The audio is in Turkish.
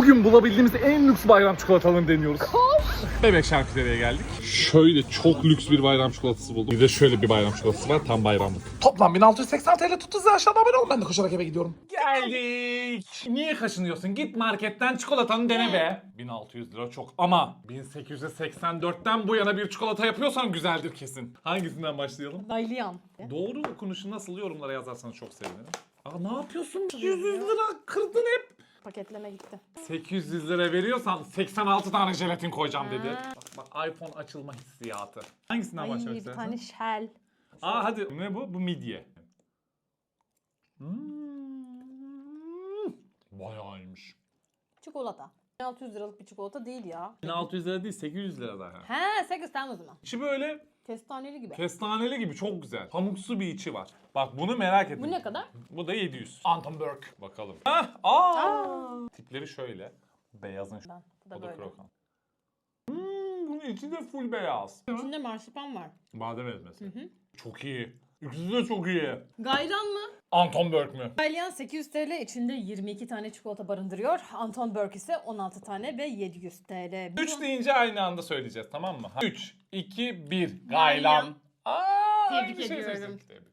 Bugün bulabildiğimiz en lüks bayram çikolatalarını deniyoruz. Bebek şarküteriye geldik. Şöyle çok lüks bir bayram çikolatası buldum. Bir de şöyle bir bayram çikolatası var tam bayramlık. Toplam 1680 TL tuttu size aşağıda abone olun ben de koşarak eve gidiyorum. Geldik. Niye kaşınıyorsun? Git marketten çikolatanı dene be. 1600 lira çok ama 1884'ten bu yana bir çikolata yapıyorsan güzeldir kesin. Hangisinden başlayalım? Dayliyan. Doğru okunuşu nasıl yorumlara yazarsanız çok sevinirim. Aa ne yapıyorsun? 100 lira kırdın hep. Paketleme gitti. 800 lira veriyorsan 86 tane jelatin koyacağım dedi. Bak, bak iPhone açılma hissiyatı. Hangisinden Ay başlamak bir istersin? tane shell. Aa hadi ne bu? Bu midye. Hmm. Bayağı iyiymiş. Çikolata. 1600 liralık bir çikolata değil ya. 1600 lira değil 800 lira daha. He 8 tane o zaman. İçi böyle Kestaneli gibi. kestaneli gibi çok güzel. Pamuksu bir içi var. Bak bunu merak ettim. Bu ne kadar? Bu da 700. Anton Berg. Bakalım. Hah, aa. Aa. Tipleri şöyle. Beyazın şu. Ben. Bu da O da böyle. krokan. Hmm, bunun içi de full beyaz. İçinde marsipan var. Badem ezmesi. Çok iyi. İkisi de çok iyi. Gayran mı? Anton Berg mü? Dayliyan 800 TL içinde 22 tane çikolata barındırıyor. Anton Berg ise 16 tane ve 700 TL. 3 deyince aynı anda söyleyeceğiz tamam mı? 3, 2, 1. Gaylan. Aa, Tebrik aynı ediyorum. seçtik. Tebrikler.